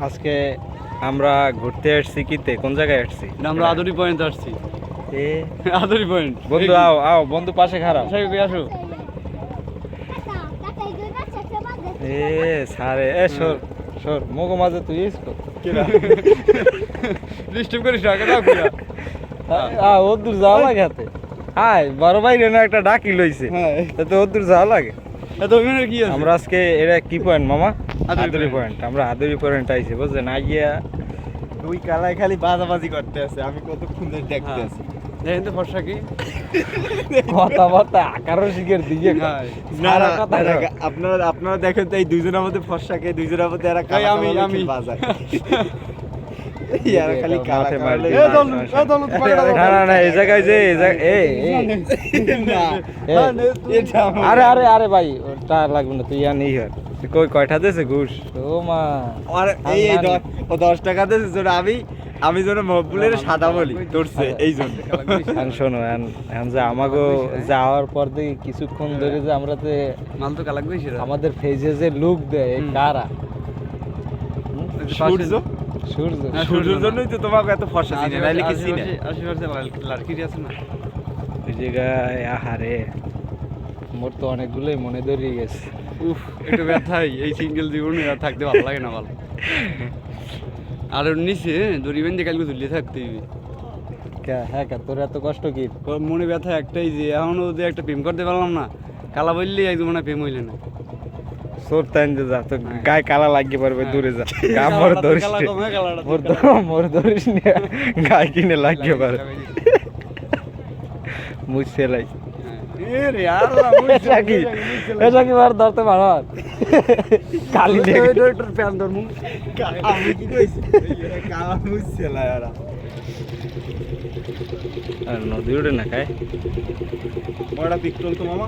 আজকে আমরা ঘুরতে আসছি কিতে? কোন জায়গায় আসছি? আমরা আদরি পয়েন্ট আসছি। এ? আদরি পয়েন্ট। বন্ধু আও আও বন্ধু পাশে খারাপ সাহেব আসো। এ সারে এ সর সর মগো মাঝে তুই ইসকো ডিস্টার্ব করিস না কেন কুয়া আ ও দূর যাওয়া লাগে হাতে। আয় বড় ভাই রেনো একটা ডাকি লইছে। হ্যাঁ তো ও দূর যাওয়া লাগে। এত অভিমানের কি আছে? আমরা আজকে এটা কি পয়েন্ট মামা? হাতুড়ি পয়েন্ট আমরা আদুরি পয়েন্ট আইছি বুঝছেন? আইয়া দুই কালায় খালি বাজাবাজি করতে আছে আমি কতক্ষণ ধরে দেখতে হ্যাঁ। আছি। দেখেন তো ফর্সা কি? কথা বার্তা আকারও শিখের দিকে হ্যাঁ। আপনারা আপনারা দেখেন তো এই দুইজনের মধ্যে ফর্সাকে দুইজনের মধ্যে এরা আমি- আমি। বাজায়। দিয়ে এই আরে আরে আরে ভাই লাগবে না তুই নেই কই কয়টা ঘুষ? ও মা। আর ও টাকা আমি আমি যেন মহবুলের সাদা বলি ধরছে এই জন্য এখন শোনো এখন যে আমাকে যাওয়ার পর থেকে কিছুক্ষণ ধরে যে আমরা যে মাল তো কালাক আমাদের ফেজে যে লুক দেয়। কারা? সূর্য? সূর্য হ্যাঁ, সূর্যের জন্যই তো তোমাকে এত ফর্সা চিনে নাইলে কি চিনে আশেপাশে লাড়কি আছে না? ওই জায়গায় আহারে। মোর তো অনেকগুলোই মনে ধরিয়ে গেছে। উফ একটু ব্যথাই। এই সিঙ্গেল জীবনে আর থাকতে ভালো লাগে না ভালো। আর নিচে দড়ি বেঁধে কালকে ঝুলিয়ে থাকতে হইবে। হ্যাঁ কে, তোর এত কষ্ট কি? মনে ব্যথা একটাই যে এখনও যে একটা প্রেম করতে পারলাম না। কালা বললেই একদম মনে প্রেম হইলে না। সোর তাইন যে যা তো হ্যাঁ। গায়ে কালা লাগিয়ে পারবে দূরে যা। গা মোর ধরিস মোর মোর ধরিস গায়ে কিনে লাগিয়ে পারবে। মুছে লাই আর নদী না খায়? বড়টা পিস্তল তো মামা।